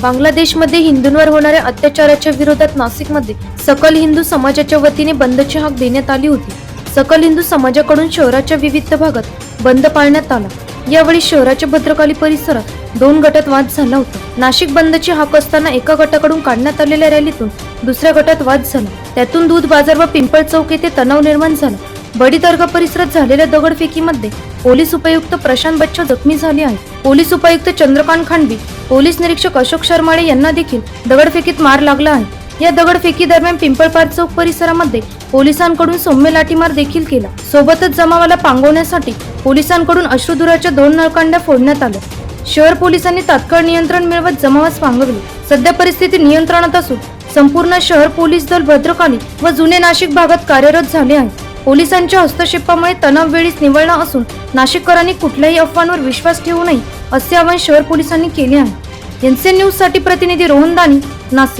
बांगलादेशमध्ये हिंदूंवर होणाऱ्या अत्याचाराच्या विरोधात नाशिकमध्ये सकल हिंदू समाजाच्या वतीने बंदची हाक देण्यात आली होती. सकल हिंदू समाजाकडून शहराच्या विविध भागात बंद पाळण्यात आला. यावेळी शहराच्या भद्रकाली परिसरात दोन गटात वाद झाला होता. नाशिक बंदची हाक असताना एका गटाकडून काढण्यात आलेल्या रॅलीतून दुसऱ्या गटात वाद झाला. त्यातून दूध बाजार व पिंपळ चौक येथे तणाव निर्माण झाला. बडी दर्गा परिसरात झालेल्या दगडफेकीमध्ये पोलीस उपायुक्त प्रशांत बच्चा जखमी झाले आहेत. पोलीस उपायुक्त चंद्रकांत खांडवी पोलीस निरीक्षक अशोक शर्माळे यांना देखील दगडफेकीत मार लागला आहे. या दगडफेकी दरम्यान पिंपळपार चौक परिसरामध्ये पोलिसांकडून सौम्य लाठीमार देखील केला. सोबतच जमावाला पांगवण्यासाठी पोलिसांकडून अश्रुधुराच्या दोन नळकांड्या फोडण्यात आल्या. शहर पोलिसांनी तात्काळ नियंत्रण मिळवत जमावास पांगवले. सध्या परिस्थिती नियंत्रणात असून संपूर्ण शहर पोलीस दल भद्रकाली व जुने नाशिक भागात कार्यरत झाले आहे. पोलिसांच्या हस्तक्षेपामुळे तणाव वेळीस निवळला असून नाशिककरांनी कुठल्याही अफवांवर विश्वास ठेवू नये असे आवाहन शहर पोलिसांनी केले आहे. एनसीएन न्यूजसाठी प्रतिनिधी रोहन दानी नाशिक.